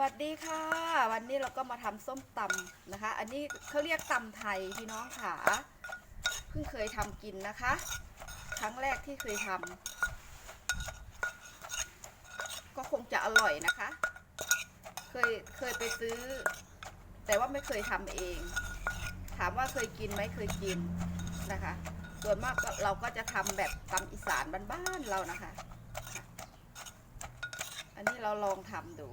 วัสดีค่ะ วันนี้เราก็มาทำส้มตำนะคะ อันนี้เขาเรียกตำไทยพี่น้องค่ะเพิ่งเคยทำกินนะคะ ครั้งแรกที่เคยทำก็คงจะอร่อยนะคะ เคยเคยไปซื้อ แต่ว่าไม่เคยทำเอง ถามว่าเคยกินไหมเคยกินนะคะ ส่วนมากเราก็จะทำแบบตำอีสานบ้านๆเรานะคะ นนี้เราลองทำดู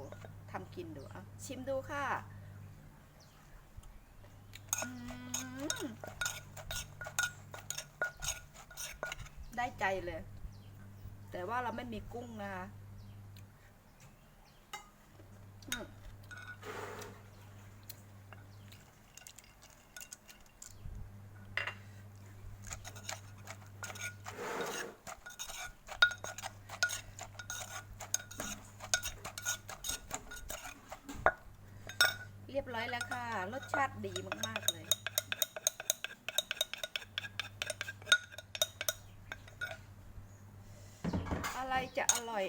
ทำกินดูเอาชิมดูค่ะอืมได้ใจเลย แต่ว่าเราไม่มีกุ้งนะคะอืม เร้อยแล้วค่ะ รสชาติดีมาก ๆ เลย อะไรจะอร่อย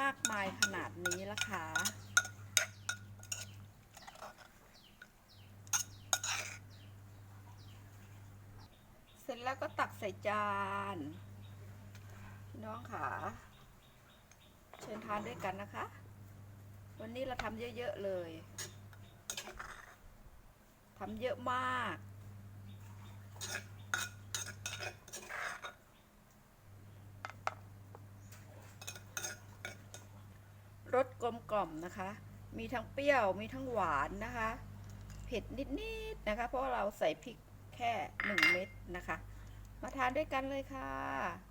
มากมายขนาดนี้ล่ะคะเสร็จแล้วก็ตักใส่จานพี่น้องค่ะ เชิญทานด้วยกันนะคะ วันนี้เราทำเยอะ ๆ เลย ทำเยอะมาก รสกลมกล่อมนะคะ มีทั้งเปรี้ยว มีทั้งหวานนะคะ เผ็ดนิดๆนะคะ เพราะเราใส่พริกแค่หนึ่งเม็ดนะคะ มาทานด้วยกันเลยค่ะ